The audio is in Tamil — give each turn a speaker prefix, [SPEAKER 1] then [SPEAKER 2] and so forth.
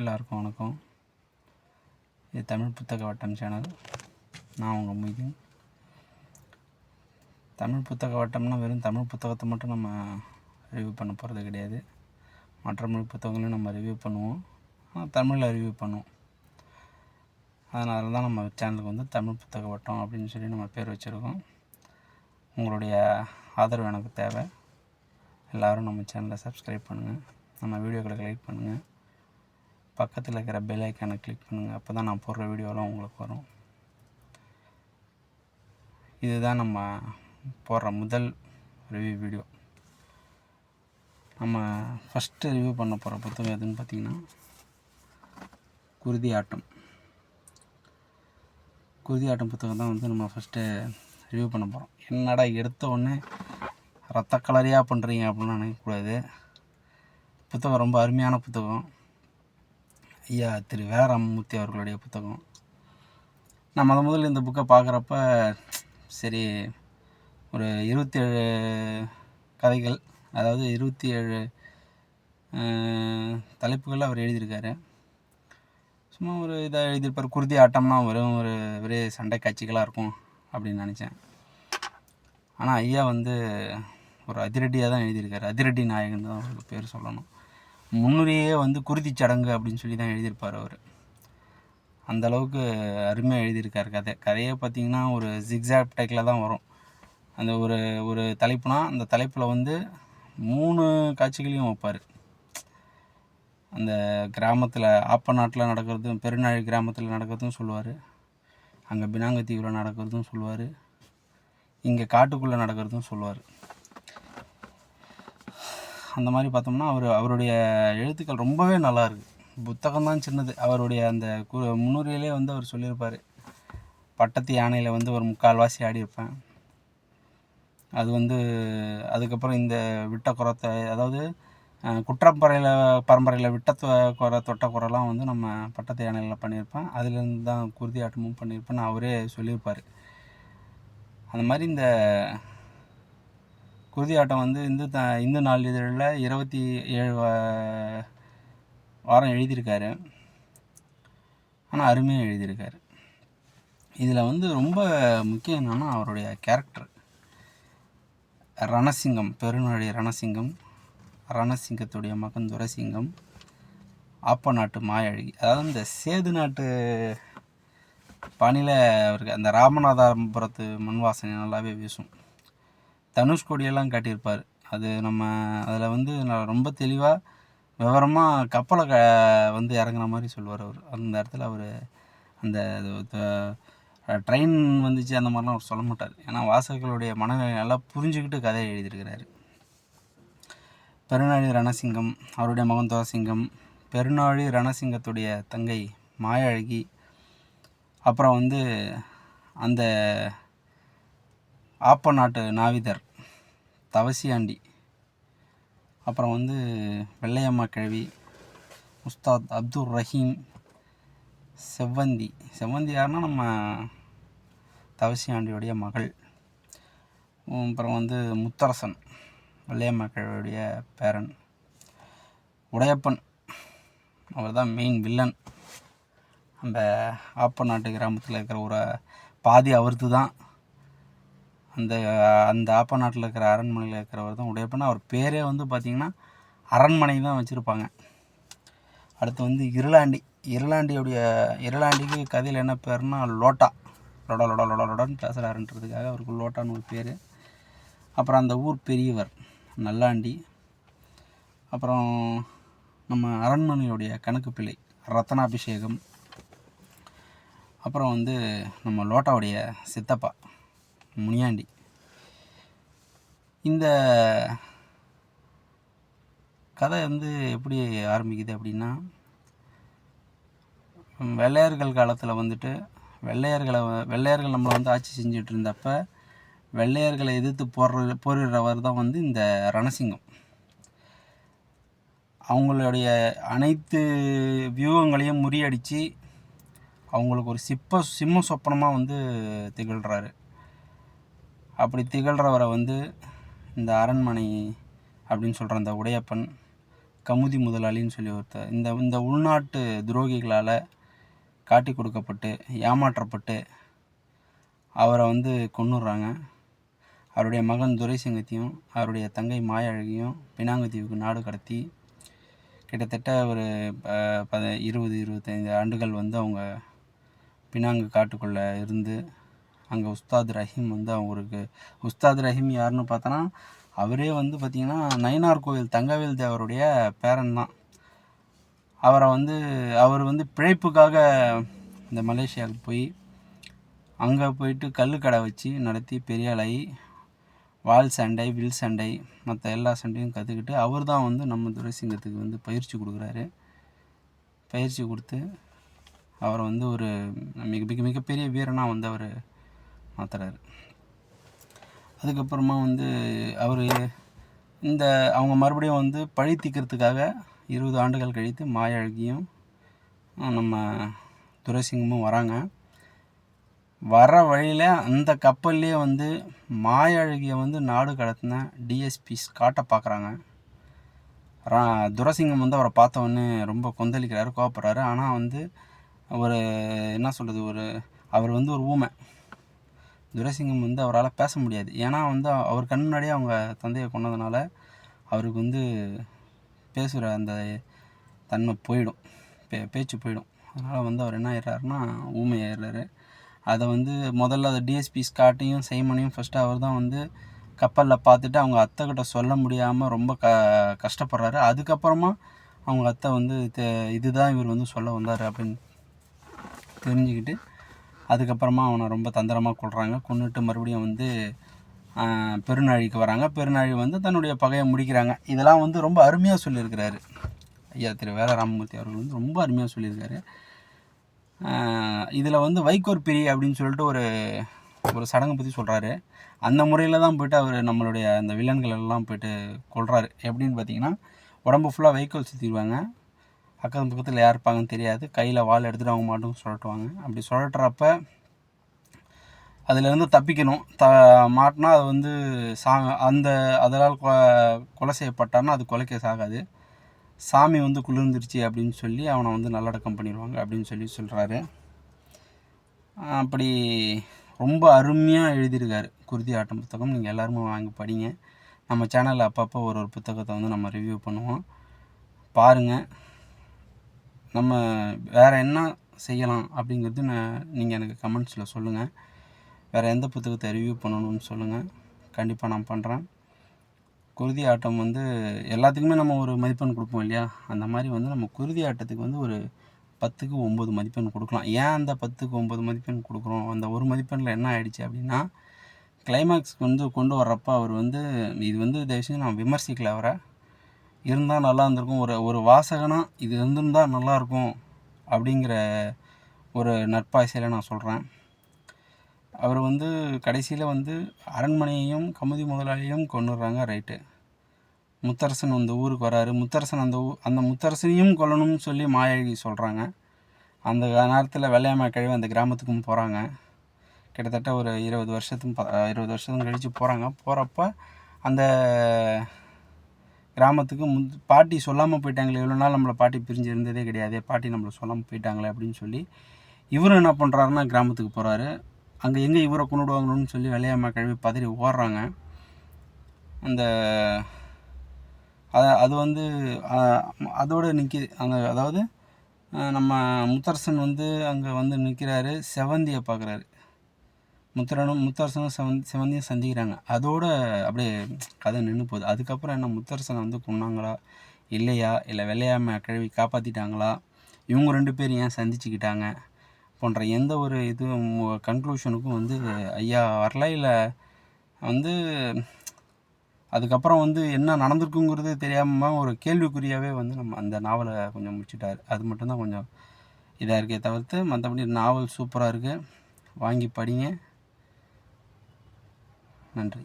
[SPEAKER 1] எல்லாருக்கும் வணக்கம். இது தமிழ் புத்தக வட்டம் சேனல். நான் உங்கள் மொய்தீன். தமிழ் புத்தக வட்டம்னா வெறும் தமிழ் புத்தகத்தை மட்டும் நம்ம ரிவ்யூ பண்ண போகிறது கிடையாது. மற்ற மொழி புத்தகங்களையும் நம்ம ரிவ்யூ பண்ணுவோம். ஆனால் தமிழில் ரிவ்யூ பண்ணுவோம். அதனால தான் நம்ம சேனலுக்கு வந்து தமிழ் புத்தக வட்டம் அப்படின்னு சொல்லி நம்ம பேர் வச்சுருக்கோம். உங்களுடைய ஆதரவு எனக்கு தேவை. எல்லோரும் நம்ம சேனலை சப்ஸ்கிரைப் பண்ணுங்கள் நம்ம வீடியோக்களுக்கு லைக் பண்ணுங்கள் பக்கத்தில் இருக்கிற பெல் ஐக்கானை கிளிக் பண்ணுங்கள் அப்போ தான் நான் போடுற வீடியோலாம் உங்களுக்கு வரும். இதுதான் நம்ம போடுற முதல் ரிவ்யூ வீடியோ நம்ம ஃபஸ்ட்டு ரிவ்யூ பண்ண போகிற புத்தகம் எதுன்னு பார்த்தீங்கன்னா குருதி ஆட்டம். குருதி ஆட்டம் புத்தகம் தான் வந்து நம்ம ஃபஸ்ட்டு ரிவ்யூ பண்ண போகிறோம் என்னடா எடுத்த உடனே ரத்த கலரியாக பண்ணுறீங்க அப்படின்னு நினைக்கக்கூடாது. புத்தகம் ரொம்ப அருமையான புத்தகம். ஐயா திரு வே ராமமூர்த்தி அவர்களுடைய புத்தகம். நான் முத முதல்ல இந்த புக்கை பார்க்குறப்ப சரி ஒரு இருபத்தேழு கதைகள் அதாவது இருபத்தி ஏழு தலைப்புகளில் அவர் எழுதியிருக்காரு. சும்மா ஒரு இதாக எழுதியிருப்பார் குருதி ஆட்டம்னா வெறும் ஒரு ஒரே சண்டை காட்சிகளாக இருக்கும் அப்படின்னு நினச்சேன். ஆனால் ஐயா வந்து ஒரு அதிரடியாக தான் எழுதியிருக்காரு. அதிரடி நாயகன் தான் அவருக்கு பேர் சொல்லணும். முன்னுரையே வந்து குருதி சடங்கு அப்படின்னு சொல்லி தான் எழுதியிருப்பார் அவர். அந்த அளவுக்கு அருமையாக எழுதியிருக்காரு கதை. கதையே பார்த்திங்கன்னா ஒரு ஜிக்ஸாக் டைக்கில் தான் வரும். அந்த ஒரு ஒரு தலைப்புனா அந்த தலைப்பில் வந்து மூணு காட்சிகளையும் வைப்பார். அந்த கிராமத்தில் ஆப்ப நாட்டில் நடக்கிறதும் பெருநாழி கிராமத்தில் நடக்கிறதும் சொல்லுவார். அங்கே பினாங்கத்தீவில் நடக்கிறதும் சொல்லுவார். இங்கே காட்டுக்குள்ளே நடக்கிறதும் சொல்லுவார். அந்த மாதிரி பார்த்தோம்னா அவர் அவருடைய எழுத்துக்கள் ரொம்பவே நல்லா இருக்குது புத்தகம் தான் சின்னது. அவருடைய அந்த கு முன்னுரையிலே வந்து அவர் சொல்லியிருப்பார். பட்டத்து யானையில் வந்து ஒரு முக்கால்வாசி ஆடி இருப்பேன். அது வந்து அதுக்கப்புறம் இந்த விட்ட குரத்தை அதாவது குற்றப்பறையில் பரம்பரையில் விட்ட குறை தொட்ட குறைலாம் வந்து நம்ம பட்டத்து யானையில் பண்ணியிருப்பேன். அதுலேருந்து தான் குருதி ஆட்டமும் பண்ணியிருப்பேன்னு அவரே சொல்லியிருப்பார். அந்த மாதிரி இந்த குருதி ஆட்டம் வந்து இந்து த இந்து நாளிதழில் இருபத்தி ஏழு வாரம் எழுதியிருக்காரு. ஆனால் அருமையாக எழுதியிருக்காரு. இதில் வந்து ரொம்ப முக்கியம் என்னென்னா அவருடைய கேரக்டர் ரணசிங்கம் பெருநாழி ரணசிங்கம் ரணசிங்கத்துடைய மகன் துரசிங்கம் ஆப்ப நாட்டு மாயழகி. அதாவது இந்த சேது நாட்டு பணியில் அவருக்கு அந்த ராமநாதபுரத்து மண் வாசனை நல்லாவே வீசும். தனுஷ்கோடியெல்லாம் காட்டியிருப்பார். அது நம்ம அதில் வந்து நான் ரொம்ப தெளிவாக விவரமாக கப்பலை க வந்து இறங்குற மாதிரி சொல்லுவார் அவர். அந்த இடத்துல அவர் அந்த ட்ரெயின் வந்துச்சு அந்த மாதிரிலாம் அவர் சொல்ல மாட்டார். ஏன்னா வாசகர்களுடைய மனநிலை நல்லா புரிஞ்சுக்கிட்டு கதையை எழுதியிருக்கிறாரு. பெருநாழி ரணசிங்கம் அவருடைய மகன் தோசிங்கம் பெருநாழி ரணசிங்கத்துடைய தங்கை மாயழகி அப்புறம் வந்து அந்த ஆப்ப நாட்டு நாவிதர் தவசியாண்டி அப்புறம் வந்து வெள்ளையம்மா கிழவி உஸ்தாத் அப்துல் ரஹீம் செவ்வந்தி. செவ்வந்தி யாருன்னா நம்ம தவசியாண்டியுடைய மகள். அப்புறம் வந்து முத்தரசன் வெள்ளையம்மா கிழவியுடைய பேரன். உடையப்பன் அவர் தான் மெயின் வில்லன் அந்த ஆப்ப நாட்டு கிராமத்தில் இருக்கிற ஒரு பாதி அவர்த்து தான் அந்த அந்த ஆப்ப நாட்டில் இருக்கிற அரண்மனையில் இருக்கிறவர் தான் உடையப்பன். அவர் பேரே வந்து பார்த்திங்கன்னா அரண்மனை தான் வச்சுருப்பாங்க. அடுத்து வந்து இருளாண்டி. இருளாண்டியுடைய இருளாண்டிக்கு கதையில் என்ன பேர்னா லோட்டா. லொட லொட லொட லொடன்னு பேசுகிறாருன்றதுக்காக அவருக்கு லோட்டான்னு ஒரு பேர். அப்புறம் அந்த ஊர் பெரியவர் நல்லாண்டி. அப்புறம் நம்ம அரண்மனையுடைய கணக்கு பிள்ளை ரத்தனாபிஷேகம் அப்புறம் வந்து நம்ம லோட்டாவுடைய சித்தப்பா. முனியாண்டி. இந்த கதை வந்து எப்படி ஆரம்பிக்குது அப்படின்னா வெள்ளையர்கள் காலத்தில் வந்துட்டு வெள்ளையர்களை வெள்ளையர்கள் நம்மளை வந்து ஆட்சி செஞ்சுட்டு இருந்தப்ப வெள்ளையர்களை எதிர்த்து போடுற போரிடுறவர் தான் வந்து இந்த ரணசிங்கம். அவங்களுடைய அனைத்து வியூகங்களையும் முறியடித்து அவங்களுக்கு ஒரு சிப்ப சிம்ம சொப்பனமாக வந்து திகழ்கிறாரு அப்படி திகழ்கிறவரை வந்து இந்த அரண்மனை அப்படின்னு சொல்கிற அந்த உடையப்பன் கமுதி முதலாளின்னு சொல்லி ஒருத்தர் இந்த இந்த உள்நாட்டு துரோகிகளால் காட்டி கொடுக்கப்பட்டு ஏமாற்றப்பட்டு அவரை வந்து கொண்டுடுறாங்க அவருடைய மகன் துரைசிங்கத்தையும் அவருடைய தங்கை மாயழகியும் பினாங்குதீவுக்கு நாடு கடத்தி கிட்டத்தட்ட ஒரு ப- பத இருபது இருபத்தைந்து ஆண்டுகள் வந்து அவங்க பினாங்கு காட்டுக்குள்ளே இருந்து அங்கே உஸ்தாத் ரஹீம் வந்து அவங்களுக்கு உஸ்தாத் ரஹீம் யாருன்னு பார்த்தோன்னா அவரே வந்து பார்த்திங்கன்னா நயினார் கோவில் தங்கவேல் தேவருடைய பேரன் தான். அவரை வந்து அவர் வந்து பிழைப்புக்காக இந்த மலேசியாவுக்கு போய் அங்கே போயிட்டு கல்லுக்கடை வச்சு நடத்தி பெரிய ஆளாகி வால் சண்டை வில் சண்டை மற்ற எல்லா சண்டையும் கற்றுக்கிட்டு அவர் தான் வந்து நம்ம துரைசிங்கத்துக்கு வந்து பயிற்சி கொடுக்குறாரு. பயிற்சி கொடுத்து அவரை வந்து ஒரு மிக மிக மிகப்பெரிய வீரனாக வந்து அவர் மாற்றுறாரு அதுக்கப்புறமா வந்து அவர் இந்த அவங்க மறுபடியும் வந்து பழி தீக்கிறதுக்காக இருபது ஆண்டுகள் கழித்து மாயழகியும் நம்ம துரைசிங்கமும் வராங்க. வர வழியில் அந்த கப்பல்லே வந்து மாயழகியை வந்து நாடு கடத்தின டிஎஸ்பி காட்ட பார்க்குறாங்க ரா துரசிங்கம் வந்து அவரை பார்த்தவொன்னே ரொம்ப கொந்தளிக்கிறாரு கோவப்படுறாரு. ஆனால் வந்து ஒரு என்ன சொல்கிறது ஒரு அவர் வந்து ஒரு ஊமை. துரைசிங்கம் வந்து அவரால் பேச முடியாது. ஏன்னா வந்து அவர் கண் முன்னாடியே அவங்க தந்தையை கொண்டதுனால அவருக்கு வந்து பேசுகிற அந்த தன்மை போயிடும். பே பேச்சு போயிடும். அதனால் வந்து அவர் என்ன ஆயிடுறாருன்னா ஊமை ஆயிடுறாரு. அதை வந்து முதல்ல அதை டிஎஸ்பி ஸ்காட்டையும் சைமனையும் ஃபஸ்ட்டு அவர் தான் வந்து கப்பலில் பார்த்துட்டு அவங்க அத்தைக்கிட்ட சொல்ல முடியாமல் ரொம்ப க கஷ்டப்படுறாரு. அதுக்கப்புறமா அவங்க அத்தை வந்து தே இதுதான் இவர் வந்து சொல்ல வந்தார் அப்படின்னு தெரிஞ்சுக்கிட்டு அதுக்கப்புறமா அவனை ரொம்ப தந்திரமாக கொள்கிறாங்க கொண்டுட்டு மறுபடியும் வந்து பெருநாழிக்கு வராங்க. பெருநாழி வந்து தன்னுடைய பகையை முடிக்கிறாங்க. இதெல்லாம் வந்து ரொம்ப அருமையாக சொல்லியிருக்கிறாரு. ஐயா திரு வேல ராமமூர்த்தி அவர்கள் வந்து ரொம்ப அருமையாக சொல்லியிருக்காரு. இதில் வந்து வைகோர் பிரி அப்படின்னு சொல்லிட்டு ஒரு ஒரு சடங்கை பற்றி சொல்கிறாரு அந்த முறையில் தான் போயிட்டு அவர் நம்மளுடைய அந்த வில்லன்கள் எல்லாம் போயிட்டு கொள்கிறாரு எப்படின்னு பார்த்தீங்கன்னா உடம்பு ஃபுல்லாக வைக்கோல் சுற்றிடுவாங்க அக்கம் பக்கத்தில் யார் இருப்பாங்கன்னு தெரியாது. கையில் வாள் எடுத்துகிட்டு அவங்க மாட்டும் சுழட்டுவாங்க. அப்படி சுழட்டுறப்ப அதிலேருந்து தப்பிக்கணும். த மாட்டினா அது வந்து சா அந்த அதனால் கொ கொலை செய்யப்பட்டான்னா அது கொலைக்க சாகாது. சாமி வந்து குளிர்ந்துருச்சு அப்படின்னு சொல்லி அவனை வந்து நல்லடக்கம் பண்ணிடுவாங்க அப்படின்னு சொல்லி சொல்கிறாரு அப்படி ரொம்ப அருமையாக எழுதியிருக்காரு. குருதி ஆட்டம் புத்தகம். நீங்கள் எல்லாருமே வாங்கி படிங்க. நம்ம சேனலில் அப்பப்போ ஒரு ஒரு புத்தகத்தை வந்து நம்ம ரிவ்யூ பண்ணுவோம். பாருங்கள் நம்ம வேறு என்ன செய்யலாம் அப்படிங்கிறது நான் நீங்கள் எனக்கு கமெண்ட்ஸில் சொல்லுங்கள் வேறு எந்த புத்தகத்தை ரிவ்யூ பண்ணணும்னு சொல்லுங்கள் கண்டிப்பாக நான் பண்ணுறேன் குருதி ஆட்டம் வந்து எல்லாத்துக்குமே நம்ம ஒரு மதிப்பெண் கொடுப்போம் இல்லையா? அந்த மாதிரி வந்து நம்ம குருதி ஆட்டத்துக்கு வந்து ஒரு பத்துக்கு ஒம்பது மதிப்பெண் கொடுக்கலாம். ஏன் அந்த பத்துக்கு ஒம்பது மதிப்பெண் கொடுக்குறோம்? அந்த ஒரு மதிப்பெண்ணில் என்ன ஆயிடுச்சு அப்படின்னா கிளைமேக்ஸ்க்கு வந்து கொண்டு வர்றப்ப அவர் வந்து இது வந்து தயவுசெய்து நான் விமர்சிக்கல அவரை. இருந்தால் நல்லா இருந்திருக்கும். ஒரு ஒரு வாசகனாக இது இருந்திருந்தால் நல்லாயிருக்கும் அப்படிங்கிற ஒரு நட்பாசையில் நான் சொல்கிறேன் அவர் வந்து கடைசியில் வந்து அரண்மனையையும் கமுதி முதலாளியும் கொண்டுடுறாங்க ரைட்டு. முத்தரசன் அந்த ஊருக்கு வராரு. முத்தரசன் அந்த ஊ அந்த முத்தரசனையும் கொல்லணும்னு சொல்லி மாயழகி சொல்கிறாங்க அந்த நேரத்தில் வெள்ளையம்மா கழிவு அந்த கிராமத்துக்கும் போகிறாங்க கிட்டத்தட்ட ஒரு இருபது வருஷத்துக்கும் ப- இருபது வருஷத்துக்கும் கழித்து போகிறாங்க போகிறப்ப அந்த கிராமத்துக்கு முந் பாட்டி சொல்லாமல் போயிட்டாங்களே இவ்வளோ நாள் நம்மளை பாட்டி பிரிஞ்சு இருந்ததே கிடையாது பாட்டி நம்மளை சொல்லாமல் போயிட்டாங்களே அப்படின்னு சொல்லி இவரும் என்ன பண்ணுறாருன்னா கிராமத்துக்கு போகிறாரு அங்கே எங்கே இவரை கொண்டுடுவாங்கன்னு சொல்லி விளையாம கழுவி பதறி ஓடுறாங்க. அந்த அது வந்து அதோடு நிற்கி அந்த அதாவது நம்ம முத்தரசன் வந்து அங்கே வந்து நிற்கிறாரு செவந்தியை பார்க்குறாரு முத்தரனும் முத்தரசனும் செவந்தி செவந்தியும் சந்திக்கிறாங்க. அதோட அப்படியே கதை நின்று போகுது. அதுக்கப்புறம் என்ன முத்தரசனை வந்து கொண்டாங்களா இல்லையா? இல்லை வெள்ளையாமை கழுவி காப்பாற்றிட்டாங்களா இவங்க ரெண்டு பேரும் ஏன் சந்திச்சுக்கிட்டாங்க? போன்ற எந்த ஒரு இதுவும் கன்க்ளூஷனுக்கும் வந்து ஐயா வரல. இல்லை வந்து அதுக்கப்புறம் வந்து என்ன நடந்திருக்குங்கிறது தெரியாமல் ஒரு கேள்விக்குறியாகவே வந்து நம்ம அந்த நாவலை கொஞ்சம் முடிச்சிட்டாரு. அது மட்டும்தான் கொஞ்சம் இதாக இருக்கே தவிர்த்து மற்றபடி நாவல் சூப்பராக இருக்குது வாங்கி படிங்க. நன்றி.